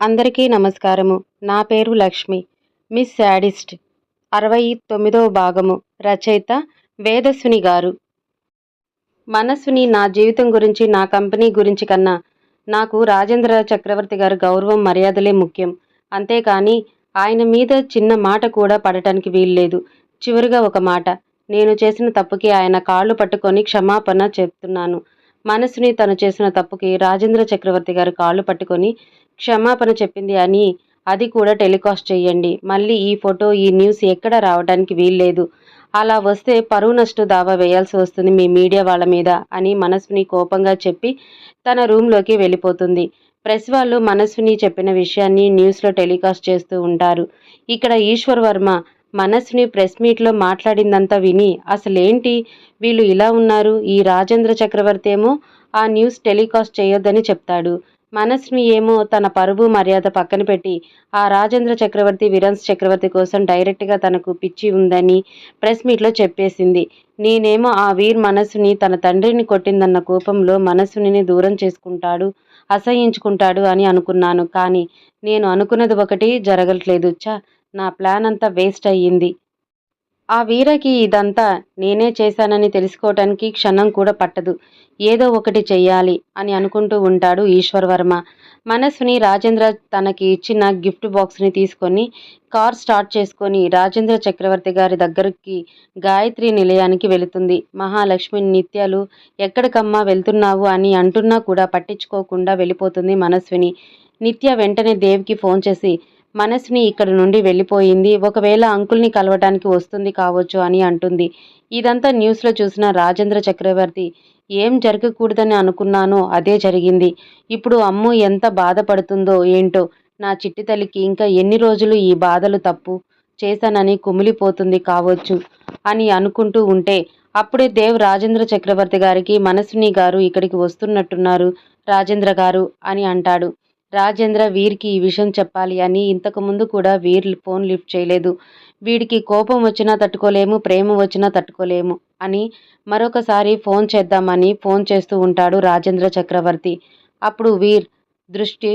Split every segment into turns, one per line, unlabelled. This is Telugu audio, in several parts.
అందరికీ నమస్కారము. నా పేరు లక్ష్మి. Miss sadist. అరవై తొమ్మిదవ భాగము. రచయిత వేదస్విని గారు. మనస్విని నా జీవితం గురించి నా కంపెనీ గురించి కన్నా నాకు రాజేంద్ర చక్రవర్తి గారు గౌరవం మర్యాదలే ముఖ్యం. అంతేకాని ఆయన మీద చిన్న మాట కూడా పడటానికి వీల్లేదు. చివరిగా ఒక మాట. నేను చేసిన తప్పుకి ఆయన కాళ్ళు పట్టుకొని క్షమాపణ చెప్తున్నాను. మనసుని తను చేసిన తప్పుకి రాజేంద్ర చక్రవర్తి గారు కాళ్ళు పట్టుకొని క్షమాపణ చెప్పింది అని అది కూడా టెలికాస్ట్ చేయండి మళ్ళీ ఈ ఫోటో ఈ న్యూస్ ఎక్కడ రావడానికి వీల్లేదు. అలా వస్తే పరువు నష్ట దావా వేయాల్సి వస్తుంది మీ మీడియా వాళ్ళ మీద అని మనస్విని కోపంగా చెప్పి తన రూమ్లోకి వెళ్ళిపోతుంది. ప్రెస్ వాళ్ళు మనస్విని చెప్పిన విషయాన్ని న్యూస్లో టెలికాస్ట్ చేస్తూ ఉంటారు. ఇక్కడ ఈశ్వర్ వర్మ మనస్విని ప్రెస్ మీట్లో మాట్లాడిందంతా విని అసలేంటి? వీళ్ళు ఇలా ఉన్నారు? ఈ రాజేంద్ర చక్రవర్తి ఏమో ఆ న్యూస్ టెలికాస్ట్ చేయొద్దని చెప్తాడు. మనస్మి ఏమో తన పరువు మర్యాద పక్కన పెట్టి ఆ రాజేంద్ర చక్రవర్తి విరన్స్ చక్రవర్తి కోసం డైరెక్ట్గా తనకు పిచ్చి ఉందని ప్రెస్ మీట్లో చెప్పేసింది. నేనేమో ఆ వీర్ మనస్సుని తన తండ్రిని కొట్టిందన్న కోపంలో మనసుని దూరం చేసుకుంటాడు అసహించుకుంటాడు అని అనుకున్నాను. కానీ నేను అనుకున్నది ఒకటి జరగట్లేదు. చా నా ప్లాన్ అంతా వేస్ట్ అయ్యింది. ఆ వీరకి ఇదంతా నేనే చేశానని తెలుసుకోవటానికి క్షణం కూడా పట్టదు. ఏదో ఒకటి చెయ్యాలి అని అనుకుంటూ ఉంటాడు ఈశ్వర్వర్మ. మనస్విని రాజేంద్ర తనకి ఇచ్చిన గిఫ్ట్ బాక్స్ని తీసుకొని కార్ స్టార్ట్ చేసుకొని రాజేంద్ర చక్రవర్తి గారి దగ్గరికి గాయత్రి నిలయానికి వెళుతుంది. మహాలక్ష్మి నిత్యాలు ఎక్కడికమ్మా వెళ్తున్నావు? అని అంటున్నా కూడా పట్టించుకోకుండా వెళ్ళిపోతుంది మనస్విని. నిత్య వెంటనే దేవ్కి ఫోన్ చేసి మనసుని ఇక్కడ నుండి వెళ్ళిపోయింది. ఒకవేళ అంకుల్ని కలవటానికి వస్తుంది కావచ్చు అని అంటుంది. ఇదంతా న్యూస్లో చూసిన రాజేంద్ర చక్రవర్తి ఏం జరగకూడదని అనుకున్నానో అదే జరిగింది. ఇప్పుడు అమ్ము ఎంత బాధపడుతుందో ఏంటో నా చిట్టి తల్లికి ఇంకా ఎన్ని రోజులు ఈ బాధలు తప్పు చేశానని కుమిలిపోతుంది కావచ్చు అని అనుకుంటూ ఉంటే అప్పుడే దేవ్ రాజేంద్ర చక్రవర్తి గారికి మనస్విని గారు ఇక్కడికి వస్తున్నట్టున్నారు రాజేంద్ర గారు అని అంటాడు. రాజేంద్ర వీరికి ఈ విషయం చెప్పాలి అని ఇంతకుముందు కూడా వీర్ ఫోన్ లిఫ్ట్ చేయలేదు. వీడికి కోపం వచ్చినా తట్టుకోలేము ప్రేమ వచ్చినా తట్టుకోలేము అని మరొకసారి ఫోన్ చేద్దామని ఫోన్ చేస్తూ ఉంటాడు రాజేంద్ర చక్రవర్తి. అప్పుడు వీర్ దృష్టి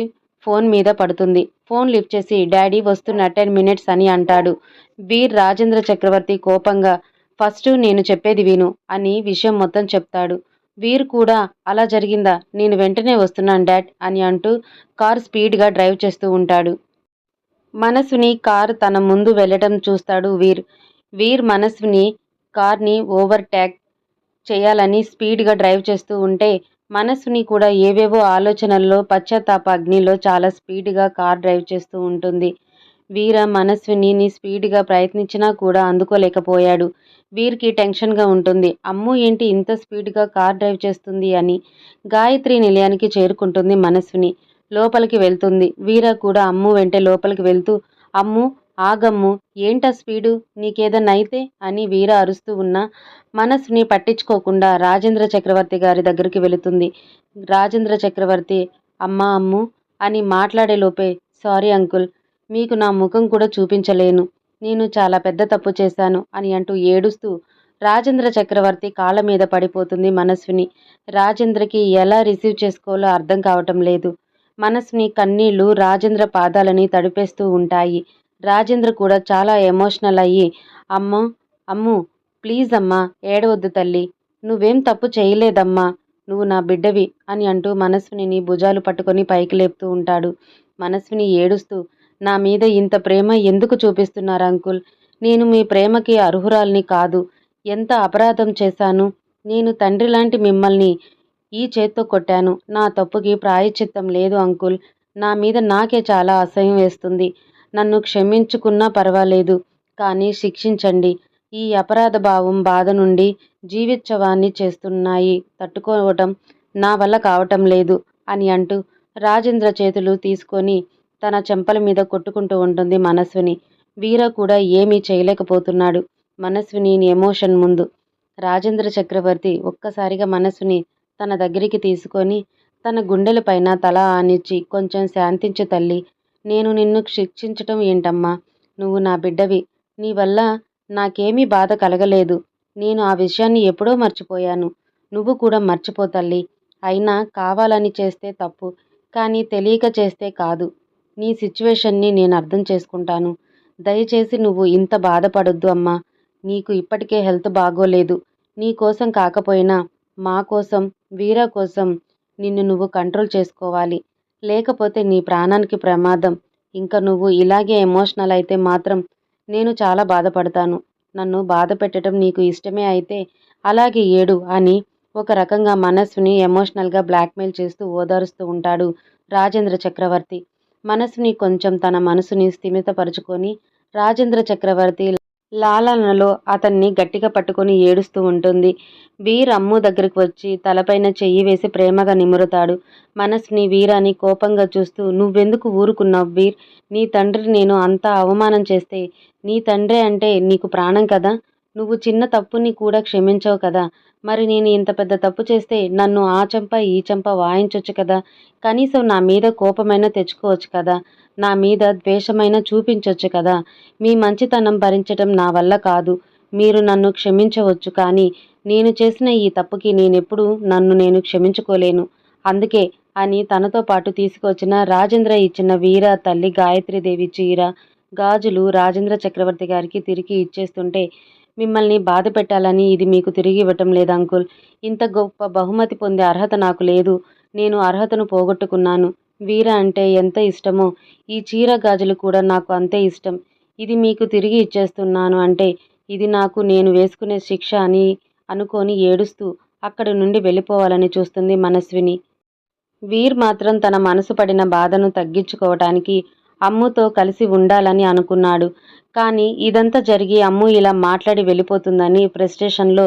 ఫోన్ మీద పడుతుంది. ఫోన్ లిఫ్ట్ చేసి డాడీ వస్తున్న టెన్ మినిట్స్ అని అంటాడు. వీర్ రాజేంద్ర చక్రవర్తి కోపంగా ఫస్ట్ నేను చెప్పేది విను అని విషయం మొత్తం చెప్తాడు. వీరు కూడా అలా జరిగిందా? నేను వెంటనే వస్తున్నాను డాడ్ అని అంటూ కార్ స్పీడ్గా డ్రైవ్ చేస్తూ ఉంటాడు. మనసుని కారు తన ముందు వెళ్ళటం చూస్తాడు వీర్. వీర్ మనసుని కార్ని ఓవర్ ట్యాక్ చేయాలని స్పీడ్గా డ్రైవ్ చేస్తూ ఉంటే మనసుని కూడా ఏవేవో ఆలోచనల్లో పశ్చాత్తాప అగ్నిలో చాలా స్పీడ్గా కార్ డ్రైవ్ చేస్తూ ఉంటుంది. వీర మనస్విని స్పీడ్గా ప్రయత్నించినా కూడా అందుకోలేకపోయాడు. వీరికి టెన్షన్గా ఉంటుంది. అమ్ము ఏంటి ఇంత స్పీడ్గా కార్ డ్రైవ్ చేస్తుంది అని గాయత్రి నిలయానికి చేరుకుంటుంది మనస్విని. లోపలికి వెళ్తుంది. వీర కూడా అమ్ము వెంటే లోపలికి వెళ్తూ అమ్ము ఆగమ్ము ఏంటా స్పీడు? నీకేదన్నైతే అయితే? అని వీర అరుస్తూ ఉన్న మనస్సుని పట్టించుకోకుండా రాజేంద్ర చక్రవర్తి గారి దగ్గరికి వెళుతుంది. రాజేంద్ర చక్రవర్తి అమ్మా అమ్ము అని మాట్లాడే లోపే సారీ అంకుల్ మీకు నా ముఖం కూడా చూపించలేను. నేను చాలా పెద్ద తప్పు చేశాను అని అంటూ ఏడుస్తూ రాజేంద్ర చక్రవర్తి కాళ్ళ మీద పడిపోతుంది మనస్విని. రాజేంద్రకి ఎలా రిసీవ్ చేసుకోవాలో అర్థం కావటం లేదు. మనస్విని కన్నీళ్ళు రాజేంద్ర పాదాలని తడిపేస్తూ ఉంటాయి. రాజేంద్ర కూడా చాలా ఎమోషనల్ అయ్యి అమ్మ అమ్ము ప్లీజ్ అమ్మా ఏడవద్దు తల్లి. నువ్వేం తప్పు చేయలేదమ్మా. నువ్వు నా బిడ్డవి అని అంటూ మనస్విని భుజాలు పట్టుకొని పైకి లేపుతూ ఉంటాడు. మనస్విని ఏడుస్తూ నా మీద ఇంత ప్రేమ ఎందుకు చూపిస్తున్నారు అంకుల్? నేను మీ ప్రేమకి అర్హురాల్ని కాదు. ఎంత అపరాధం చేశాను? నేను తండ్రి లాంటి మిమ్మల్ని ఈ చేత్తో కొట్టాను. నా తప్పుకి ప్రాయచిత్తం లేదు అంకుల్. నా మీద నాకే చాలా అసహ్యం వేస్తుంది. నన్ను క్షమించుకున్నా పర్వాలేదు. కానీ శిక్షించండి. ఈ అపరాధ భావం బాధ నుండి జీవిత్సవాన్ని చేస్తున్నాయి. తట్టుకోవటం నా వల్ల కావటం లేదు అని అంటూ రాజేంద్ర చేతులు తీసుకొని తన చెంపల మీద కొట్టుకుంటూ ఉంటుంది మనస్విని. వీర కూడా ఏమీ చేయలేకపోతున్నాడు. మనస్విని ఎమోషన్ ముందు. రాజేంద్ర చక్రవర్తి ఒక్కసారిగా మనస్సుని తన దగ్గరికి తీసుకొని తన గుండెలపైన తల ఆనిచ్చి కొంచెం శాంతించు తల్లి. నేను నిన్ను శిక్షించటం ఏంటమ్మా? నువ్వు నా బిడ్డవి. నీ వల్ల నాకేమీ బాధ కలగలేదు. నేను ఆ విషయాన్ని ఎప్పుడో మర్చిపోయాను. నువ్వు కూడా మర్చిపో తల్లి. అయినా కావాలని చేస్తే తప్పు కానీ తెలియక చేస్తే కాదు. నీ సిచ్యువేషన్ని నేను అర్థం చేసుకుంటాను. దయచేసి నువ్వు ఇంత బాధపడొద్దు అమ్మా. నీకు ఇప్పటికే హెల్త్ బాగోలేదు. నీ కోసం కాకపోయినా మా కోసం వీరా కోసం నిన్ను నువ్వు కంట్రోల్ చేసుకోవాలి. లేకపోతే నీ ప్రాణానికి ప్రమాదం. ఇంకా నువ్వు ఇలాగే ఎమోషనల్ అయితే మాత్రం నేను చాలా బాధపడతాను. నన్ను బాధ పెట్టడం నీకు ఇష్టమే అయితే అలాగే ఏడు అని ఒక రకంగా మనస్సుని ఎమోషనల్గా బ్లాక్మెయిల్ చేస్తూ ఓదారుస్తూ ఉంటాడు రాజేంద్ర చక్రవర్తి. మనసుని కొంచెం తన మనసుని స్థిమితపరుచుకొని రాజేంద్ర చక్రవర్తి లాలనలో అతన్ని గట్టిగా పట్టుకొని ఏడుస్తూ ఉంటుంది. వీర్ అమ్ము దగ్గరికి వచ్చి తలపైన చెయ్యి వేసి ప్రేమగా నిమురుతాడు. మనస్ని వీరాని కోపంగా చూస్తూ నువ్వెందుకు ఊరుకున్నావు వీర్? నీ తండ్రి నేను అంతా అవమానం చేస్తే నీ తండ్రి అంటే నీకు ప్రాణం కదా? నువ్వు చిన్న తప్పుని కూడా క్షమించవు కదా. మరి నేను ఇంత పెద్ద తప్పు చేస్తే నన్ను ఆ చెంప ఈ చెంప వాయించవచ్చు కదా. కనీసం నా మీద కోపమైనా తెచ్చుకోవచ్చు కదా. నా మీద ద్వేషమైనా చూపించవచ్చు కదా. మీ మంచితనం భరించటం నా వల్ల కాదు. మీరు నన్ను క్షమించవచ్చు కానీ నేను చేసిన ఈ తప్పుకి నేనెప్పుడు నన్ను నేను క్షమించుకోలేను. అందుకే అని తనతో పాటు తీసుకొచ్చిన రాజేంద్ర ఇచ్చిన వీర తల్లి గాయత్రీదేవి చీర గాజులు రాజేంద్ర చక్రవర్తి గారికి తిరిగి ఇచ్చేస్తుంటే మిమ్మల్ని బాధ పెట్టాలని ఇది మీకు తిరిగి ఇవ్వటం లేదు అంకుల్. ఇంత గొప్ప బహుమతి పొందే అర్హత నాకు లేదు. నేను అర్హతను పోగొట్టుకున్నాను. వీర అంటే ఎంత ఇష్టమో. ఈ చీర గాజులు కూడా నాకు అంతే ఇష్టం. ఇది మీకు తిరిగి ఇచ్చేస్తున్నాను అంటే ఇది నాకు నేను వేసుకునే శిక్ష అని అనుకొని ఏడుస్తూ అక్కడి నుండి వెళ్ళిపోవాలని చూస్తుంది మనస్విని. వీర్ మాత్రం తన మనసు పడిన బాధను తగ్గించుకోవటానికి అమ్ముతో కలిసి ఉండాలని అనుకున్నాడు. కానీ ఇదంతా జరిగి అమ్ము ఇలా మాట్లాడి వెళ్ళిపోతుందని ప్రెస్టేషన్లో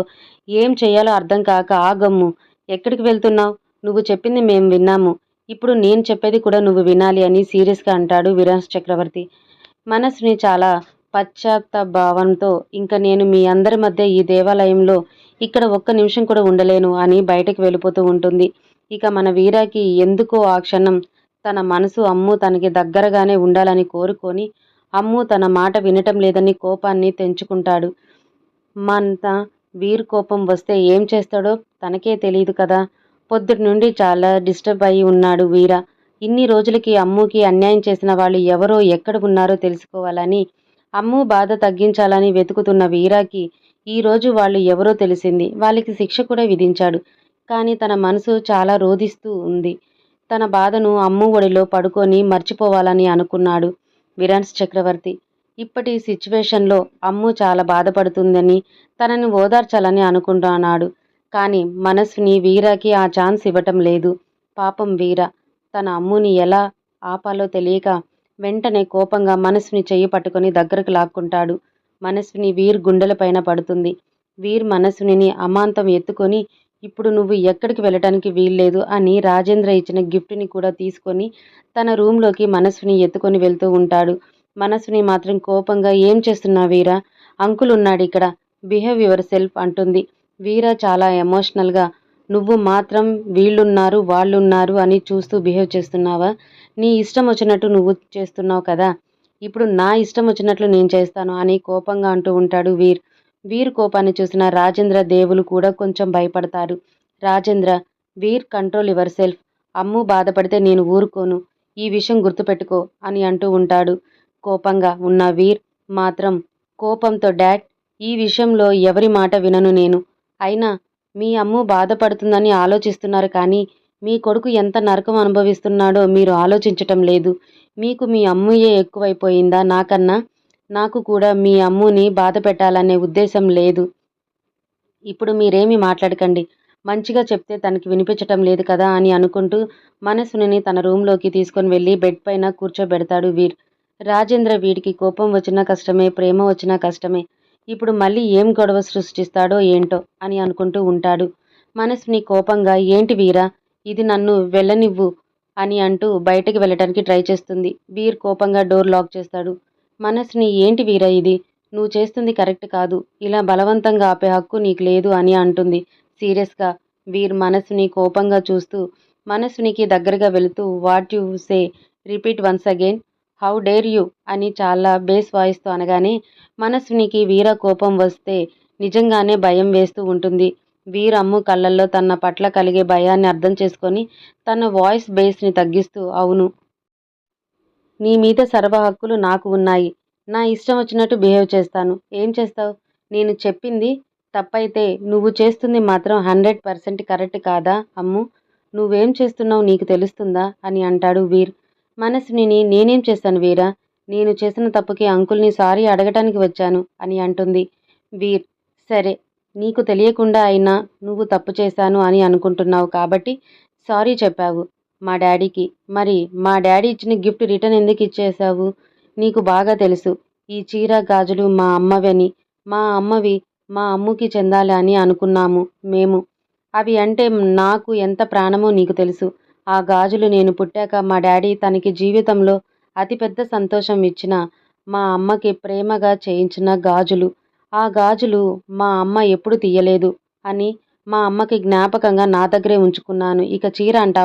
ఏం చేయాలో అర్థం కాక ఆగమ్ము ఎక్కడికి వెళ్తున్నావు? నువ్వు చెప్పింది మేము విన్నాము. ఇప్పుడు నేను చెప్పేది కూడా నువ్వు వినాలి అని సీరియస్గా అంటాడు విరాజ్ చక్రవర్తి. మనసుని చాలా పశ్చాత్త భావంతో ఇంకా నేను మీ అందరి మధ్య ఈ దేవాలయంలో ఇక్కడ ఒక్క నిమిషం కూడా ఉండలేను అని బయటకు వెళ్ళిపోతూ ఉంటుంది. ఇక మన వీరాకి ఎందుకో ఆ క్షణం తన మనసు అమ్ము తనకి దగ్గరగానే ఉండాలని కోరుకొని అమ్ము తన మాట వినటం లేదని కోపాన్ని తెంచుకుంటాడు. మంత వీరు కోపం వస్తే ఏం చేస్తాడో తనకే తెలియదు కదా. పొద్దుటి నుండి చాలా డిస్టర్బ్ అయి ఉన్నాడు వీర. ఇన్ని రోజులకి అమ్ముకి అన్యాయం చేసిన వాళ్ళు ఎవరో ఎక్కడ ఉన్నారో తెలుసుకోవాలని అమ్ము బాధ తగ్గించాలని వెతుకుతున్న వీరాకి ఈరోజు వాళ్ళు ఎవరో తెలిసింది. వాళ్ళకి శిక్ష కూడా విధించాడు. కానీ తన మనసు చాలా రోధిస్తూ ఉంది. తన బాధను అమ్ము ఒడిలో పడుకొని మర్చిపోవాలని అనుకున్నాడు విరాన్స్ చక్రవర్తి. ఇప్పటి సిచ్యువేషన్లో అమ్ము చాలా బాధపడుతుందని తనని ఓదార్చాలని అనుకుంటున్నాడు. కానీ మనస్విని వీరాకి ఆ ఛాన్స్ ఇవ్వటం లేదు. పాపం వీర. తన అమ్ముని ఎలా ఆపాలో తెలియక వెంటనే కోపంగా మనస్విని చెయ్యి పట్టుకొని దగ్గరకు లాక్కుంటాడు. మనస్విని వీర్ గుండెలపైన పడుతుంది. వీర్ మనస్విని అమాంతం ఎత్తుకొని ఇప్పుడు నువ్వు ఎక్కడికి వెళ్ళటానికి వీల్లేదు అని రాజేంద్ర ఇచ్చిన గిఫ్ట్ని కూడా తీసుకొని తన రూమ్లోకి మనస్విని ఎత్తుకొని వెళ్తూ ఉంటాడు. మనస్విని మాత్రం కోపంగా ఏం చేస్తున్నా వీరా? అంకుల్ ఉన్నాడు ఇక్కడ. బిహేవ్ యువర్ సెల్ఫ్ అంటుంది. వీర చాలా ఎమోషనల్గా నువ్వు మాత్రం వీళ్ళున్నారు వాళ్ళున్నారు అని చూస్తూ బిహేవ్ చేస్తున్నావా? నీ ఇష్టం వచ్చినట్టు నువ్వు చేస్తున్నావు కదా. ఇప్పుడు నా ఇష్టం వచ్చినట్లు నేను చేస్తాను అని కోపంగా అంటూ ఉంటాడు వీర్. వీర్ కోపాన్ని చూసిన రాజేంద్ర దేవులు కూడా కొంచెం భయపడతారు. Rajendra Veer control yourself. అమ్ము బాధపడితే నేను ఊరుకోను. ఈ విషయం గుర్తుపెట్టుకో అని అంటూ ఉంటాడు. కోపంగా ఉన్న వీర్ మాత్రం కోపంతో డాడ్ ఈ విషయంలో ఎవరి మాట వినను నేను. అయినా మీ అమ్ము బాధపడుతుందని ఆలోచిస్తున్నారు కానీ మీ కొడుకు ఎంత నరకం అనుభవిస్తున్నాడో మీరు ఆలోచించటం లేదు. మీకు మీ అమ్ముయే ఎక్కువైపోయిందా నాకన్నా? నాకు కూడా మీ అమ్ముని బాధ పెట్టాలనే ఉద్దేశం లేదు. ఇప్పుడు మీరేమీ మాట్లాడకండి. మంచిగా చెప్తే తనకి వినిపించటం లేదు కదా అని అనుకుంటూ మనసుని తన రూంలోకి తీసుకొని వెళ్ళి బెడ్ పైన కూర్చోబెడతాడు వీర్. రాజేంద్ర వీడికి కోపం వచ్చినా కష్టమే ప్రేమ వచ్చినా కష్టమే. ఇప్పుడు మళ్ళీ ఏం గొడవ సృష్టిస్తాడో ఏంటో అని అనుకుంటూ ఉంటాడు. మనసుని కోపంగా ఏంటి వీరా? ఇది నన్ను వెళ్ళనివ్వు అని అంటూ బయటకు వెళ్ళటానికి ట్రై చేస్తుంది. వీర్ కోపంగా డోర్ లాక్ చేస్తాడు. మనస్ని ఏంటి వీరా ఇది? నువ్వు చేస్తుంది కరెక్ట్ కాదు. ఇలా బలవంతంగా ఆపే హక్కు నీకు లేదు అని అంటుంది. సీరియస్గా వీర్ మనస్సుని కోపంగా చూస్తూ మనస్సునికి దగ్గరగా వెళుతూ what you say? Repeat once again. How dare you? అని చాలా బేస్ వాయిస్తో అనగానే మనస్సునికి వీర కోపం వస్తే నిజంగానే భయం వేస్తూ ఉంటుంది. వీరమ్ము కళ్ళల్లో తన పట్ల కలిగే భయాన్ని అర్థం చేసుకొని తన వాయిస్ బేస్ని తగ్గిస్తూ అవును. నీ మీద సర్వ హక్కులు నాకు ఉన్నాయి. నా ఇష్టం వచ్చినట్టు బిహేవ్ చేస్తాను. ఏం చేస్తావు? నేను చెప్పింది తప్పైతే నువ్వు చేస్తుంది మాత్రం హండ్రెడ్ పర్సెంట్ కరెక్ట్ కాదా? అమ్ము నువ్వేం చేస్తున్నావు నీకు తెలుస్తుందా? అని అంటాడు వీర్. మనస్విని నేనేం చేశాను వీరా? నేను చేసిన తప్పుకి అంకుల్ని సారీ అడగటానికి వచ్చాను అని అంటుంది వీర్. సరే నీకు తెలియకుండా అయినా నువ్వు తప్పు చేశాను అని అనుకుంటున్నావు కాబట్టి సారీ చెప్పావు. మా డాడీకి. మరి మా డాడీ ఇచ్చిన గిఫ్ట్ రిటర్న్ ఎందుకు ఇచ్చేశావు? నీకు బాగా తెలుసు. ఈ చీర గాజులు మా అమ్మవని. మా అమ్మవి మా అమ్ముకి చెందాలి అని అనుకున్నాము మేము. అవి అంటే నాకు ఎంత ప్రాణమో నీకు తెలుసు. ఆ గాజులు నేను పుట్టాక మా డాడీ తనకి జీవితంలో అతిపెద్ద సంతోషం ఇచ్చిన మా అమ్మకి ప్రేమగా చేయించిన గాజులు. ఆ గాజులు మా అమ్మ ఎప్పుడు తీయలేదు అని మా అమ్మకి జ్ఞాపకంగా నా దగ్గరే ఉంచుకున్నాను. ఇక చీర అంటావా?